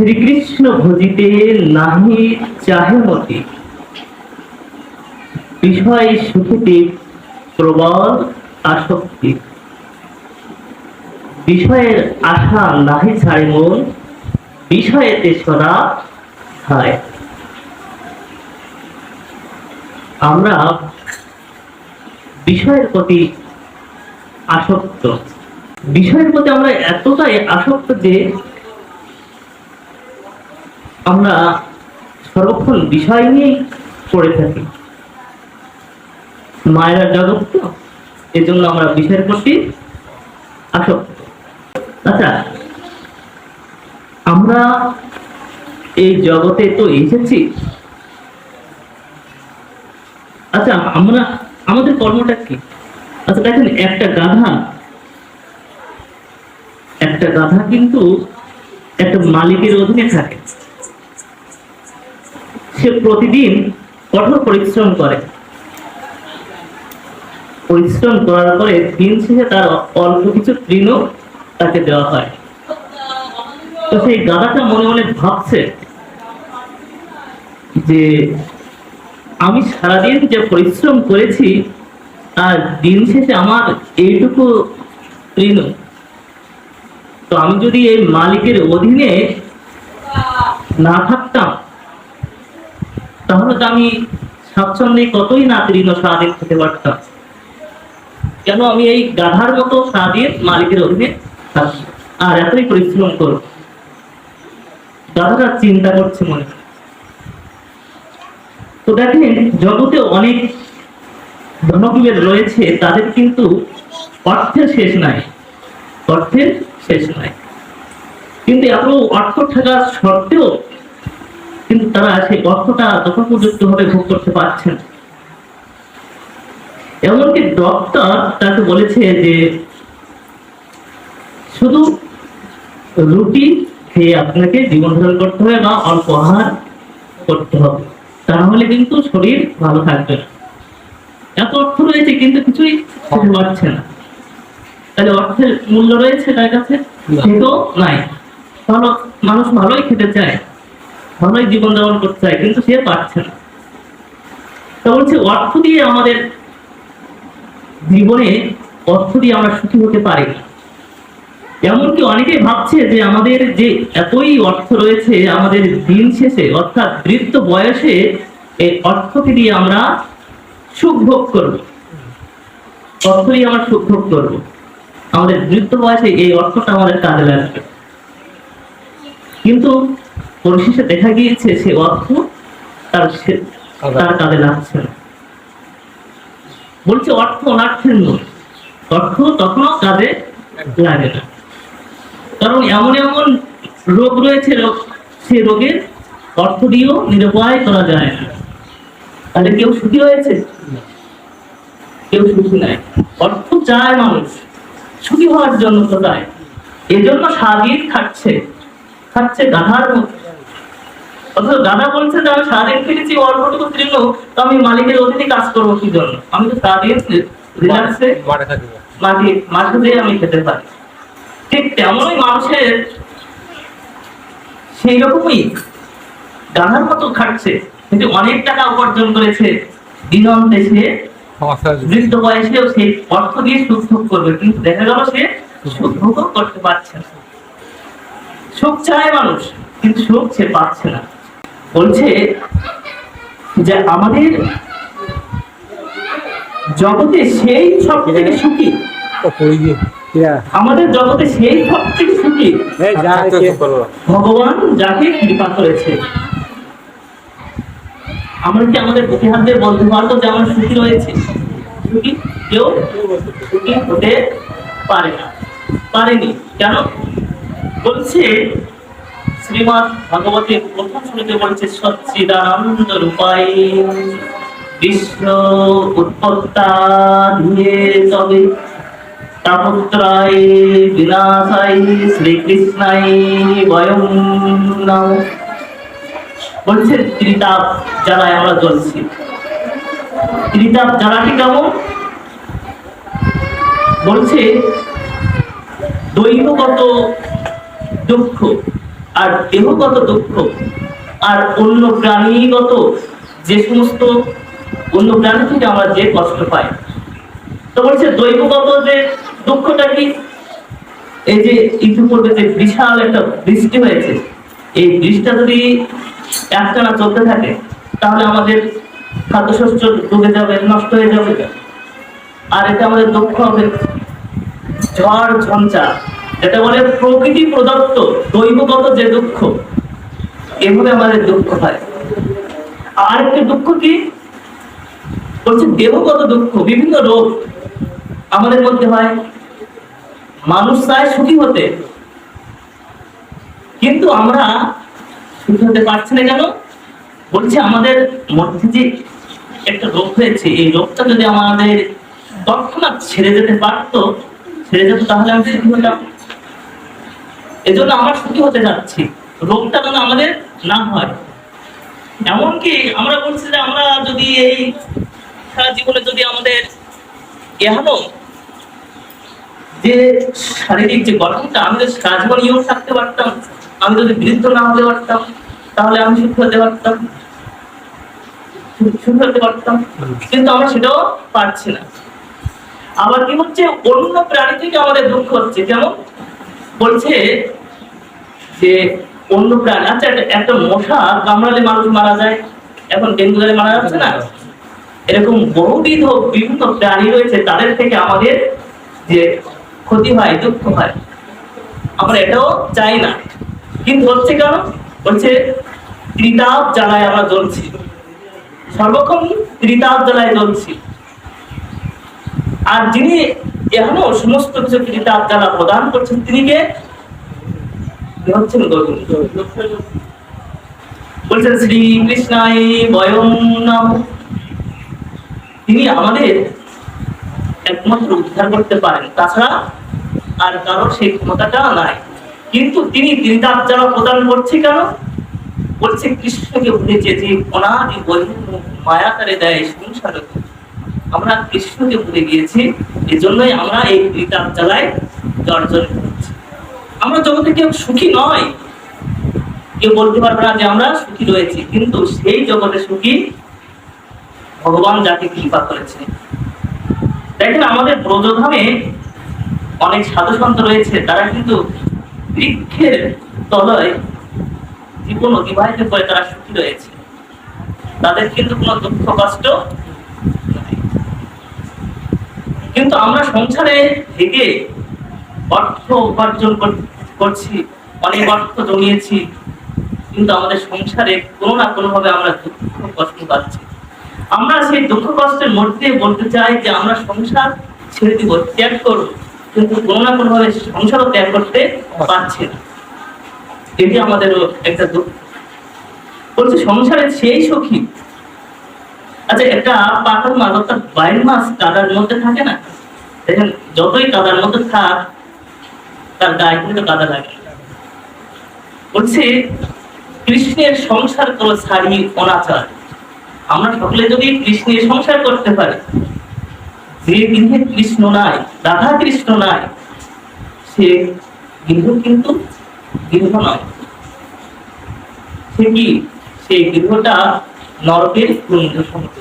শ্রীকৃষ্ণ ভজিতে নাহি চাহে মতি। বিষয় সুখিতে প্রবল আসক্তি। বিষয়ের আশা নাহি ছাড়ে মন, বিষয়েতে সদা খায়। আমরা বিষয়ের প্রতি আসক্ত। বিষয়ের প্রতি আমরা এতটাই আসক্ত যে আমরা সর্বক্ষণ বিষয় নিয়েই পড়ে থাকি। মায়েরা জগৎ তো এজন্য আমরা বিষয়ের প্রতি আসক্ত। আচ্ছা আমরা এই জগতে তো এসেছি। আচ্ছা আমরা, আমাদের কর্মটা কি? আচ্ছা দেখেন, একটা গাধা একটা গাধা কিন্তু একটা মালিকের অধীনে থাকে। সে প্রতিদিন কঠোর পরিশ্রম করে। পরিশ্রম করার পরে দিন শেষে তার অল্প কিছু তৃণ তাকে দেওয়া হয়। তো সেই গাধাটা মনে মনে ভাবছে যে আমি সারাদিন যে পরিশ্রম করেছি, আর দিন শেষে আমার এইটুকু তৃণ তো আমি যদি এই মালিকের অধীনে না থাকতাম তাহলে তো আমি স্বাচ্ছন্দ্যে কতই না তৃণ সারাদিন খেতে পারতাম? কেন আমি এই গাধার মতো সারাদিন মালিকের অধীনে থাকব আর এতই পরিশ্রম করব। গাধাটা চিন্তা করছে মনে। তো দেখেন, জগতে অনেক ধনকুবের রয়েছে, তাদের কিন্তু অর্থের শেষ নাই। অর্থের শেষ নাই। কিন্তু এত অর্থ থাকার সত্ত্বেও কিন্তু তারা সেই অর্থটা যথাপযুক্ত ভাবে ভোগ করতে পারছেন এমনকি ডক্টর তাকে বলেছে যে শুধু রুটি খেয়ে আপনাকে জীবন ধারণ করতে হবে বা অল্প আহার করতে হবে। তাহলে কিন্তু শরীর ভালো থাকবে না। এত অর্থ রয়েছে কিন্তু কিছুই খেতে পারছে না। তাহলে অর্থের মূল্য রয়েছে তার কাছে। সেটাও নাই। ভালো মানুষ ভালোই খেতে চায়। ভালোই জীবন যাপন করতে চায়, কিন্তু সে পাচ্ছে না। তো বলছে, অর্থ দিয়ে আমাদের জীবনে অর্থ দিয়ে আমরা সুখী হতে পারি এমনকি অনেকেই ভাবছে যে আমাদের যে এতই অর্থ রয়েছে, আমাদের দিন শেষে, অর্থাৎ বৃদ্ধ বয়সে, এই অর্থকে দিয়ে আমরা সুখ ভোগ করব। অর্থ দিয়ে আমরা সুখ ভোগ করব। আমাদের বৃদ্ধ বয়সে এই অর্থটা আমাদের কাজে লাগবে। কিন্তু পরিশেষে দেখা গিয়েছে সে অর্থ তার তার কাজে লাগছে না। বলছে অর্থ অনার্থের নয় অর্থ তখনও কাজে লাগে না। কারণ এমন এমন রোগ রয়েছে রোগ- সে রোগের অর্থ দিয়েও নিরুপায় করা যায় না। তাহলে কেউ সুখী হয়েছে? কেউ সুখী নাই। অর্থ চায় মানুষ। সুখী হওয়ার জন্য তো চায় এজন্য সারাদিন খাচ্ছে। খাচ্ছে গাধার মতো। অথচ গাধা বলছে যে আমি সারাদিন খেটেছি অল্পটুকু তৃণ তো আমি মালিকের অধীনে কাজ করব কি জন্য? আমি তো সারাদিন রিল্যাক্সে মাটি মাঠে দিয়ে আমি খেতে পারি। ঠিক তেমনই মানুষের সেই রকমই গাধার মতো খাটছে কিন্তু অনেক টাকা উপার্জন করেছে সে সমস্যা বৃদ্ধ বয়সেও সেই অর্থ দিয়ে সুখ ভোগ করবে কিন্তু দেখা গেল সে সুখ ভোগও করতে পারছে না। সুখ চায় মানুষ কিন্তু সুখ সে পাচ্ছে না। বলছে যে আমাদের জগতে সেই সব থেকে সুখী। আমাদের জগতে সেই সব থেকে সুখী। আচ্ছা, ভগবান যাকে কৃপা করেছে। আমরা কি আমাদের বুকে হাত দিয়ে বলতে পারব যে আমরা সুখী রয়েছে? সুখী? কেউ? সুখী হতে পারে না। পারেনি। কেন? বলছে শ্রীমৎ ভাগবতের প্রথম শুরুতে বলছে, সচ্চিদানন্দ রূপাই বিশ্ব উৎপত্তা দিয়ে তবে শ্রীকৃষ্ণাই বয়ং বলছে, ত্রিতাপ জ্বালায় আমরা জ্বলছি। ত্রিতাপ জ্বালাটি কেমন? বলছে, দৈবগত দুঃখ আর দেহগত দুঃখ, আর অন্য প্রাণীগত যে সমস্ত অন্য প্রাণী থেকে আমরা যে কষ্ট পাই। তো বলছে দৈবগত যে দুঃখটা কি? এই যে ইতিপূর্বে যে বিশাল একটা বৃষ্টি হয়েছে, এই বৃষ্টিটা যদি একটানা চলতে থাকে, তাহলে আমাদের খাদ্যশস্য ডুবে যাবে, নষ্ট হয়ে যাবে। আর এটা আমাদের দুঃখ হবে। ঝড় ঝঞ্ঝা। এটা বলে প্রকৃতি প্রদত্ত দৈবগত যে দুঃখ এভাবে আমাদের দুঃখ হয়। আর একটি দুঃখ কি? বলছে দেহগত দুঃখ, বিভিন্ন রোগ আমাদের মধ্যে হয়। মানুষ চায় সুখী হতে, কিন্তু আমরা সুখী হতে পারছি না কেন? বলছে আমাদের মধ্যে যে একটা রোগ হয়েছে, এই রোগটা যদি আমাদের তৎক্ষণাৎ ছেড়ে যেতে পারতো, ছেড়ে যেত, তাহলে আমি সুখী হতাম। এজন্য আমরা সুখী হতে যাচ্ছি। রোগটা যেন আমাদের না হয়। এমনকি আমরা বলছি যে আমরা যদি এই সারা জীবনে যদি আমাদের এহানো যে শারীরিক যে গঠনটা, আমি যদি সারা জীবন ইয়েও থাকতে পারতাম, আমি যদি বৃদ্ধ না হতে পারতাম, তাহলে আমি সুখী হতে পারতাম। সুখী হতে পারতাম। কিন্তু আমরা সেটাও পারছি না। আবার কি হচ্ছে? অন্য প্রাণী থেকে আমাদের দুঃখ হচ্ছে। যেমন বলছে যে অন্য প্রাণী। আচ্ছা একটা- মশা, কামড়ালে মানুষ মারা যায়। এখন ডেঙ্গু জ্বরে মারা যাচ্ছে না? এরকম বহুবিধ বিভিন্ন প্রাণী রয়েছে, তাদের থেকে আমাদের যে ক্ষতি হয়, দুঃখ হয়, আমরা এটাও চাই না। কিন্তু হচ্ছে কেন? বলছে, ত্রিতাপ জ্বালায় আমরা জ্বলছি। সর্বক্ষণ ত্রিতাপ জ্বালায় জ্বলছি। আর যিনি এখনও সমস্ত কিছু ত্রিতাপ জ্বালা প্রদান করছেন, তিনি কে? বলছেন তিনি আমাদের একমাত্র উদ্ধার করতে পারেন। তাছাড়া আর কারও সেই ক্ষমতাটা নাই। কিন্তু তিনি তিনটা যারা প্রদান করছে কেন? বলছে, কৃষ্ণকে বুঝেছে যে অনাদি বহির মায়া তারে দেয় সংসার আমরা কৃষ্ণকে ভুলে গিয়েছি। এজন্যই আমরা এই ত্রিতাপ জ্বালায় করছি আমরা জগতে কেউ সুখী নয়। কেউ বলতে পারবে না যে আমরা সুখী রয়েছি, কিন্তু সেই জগতে সুখী ভগবান যাকে কৃপা করেছে। দেখেন, আমাদের ব্রজধামে অনেক সাধু সন্ত রয়েছে, তারা কিন্তু বৃক্ষের তলায় জীবন অতিবাহিত করে তারা সুখী রয়েছে। তাদের কিন্তু কোনো দুঃখ, কষ্ট। কিন্তু আমরা সংসারে থেকে অর্থ উপার্জন কর- করছি, অনেক অর্থ জমিয়েছি, কিন্তু আমাদের সংসারে কোনো না কোনো ভাবে আমরা দুঃখ কষ্ট পাচ্ছি। আমরা সেই দুঃখ কষ্টের মধ্যে বলতে চাই যে আমরা সংসার ছেড়ে দিব, ত্যাগ করব, কিন্তু কোনো না কোনো ভাবে সংসারও ত্যাগ করতে পারছি না। এটি আমাদের একটা দুঃখ। বলছে, সংসারে সেই সখী আচ্ছা একটা পাতার মাছ অর্থাৎ বাইর মাছ কাদার মধ্যে থাকে না? দেখেন, যতই কাদার মধ্যে থাক তার গায়ে কিন্তু কাদা লাগে। বলছে, কৃষ্ণের সংসার করো ছাড়ি অনাচার। আমরা সকলে যদি কৃষ্ণের সংসার করতে পারি, যে গৃহে কৃষ্ণ নাই, রাধা কৃষ্ণ নাই, সে গৃহ কিন্তু গৃহ নয়। সে কি? সেই গৃহটা নরকের কুণ্ড সমতুল্য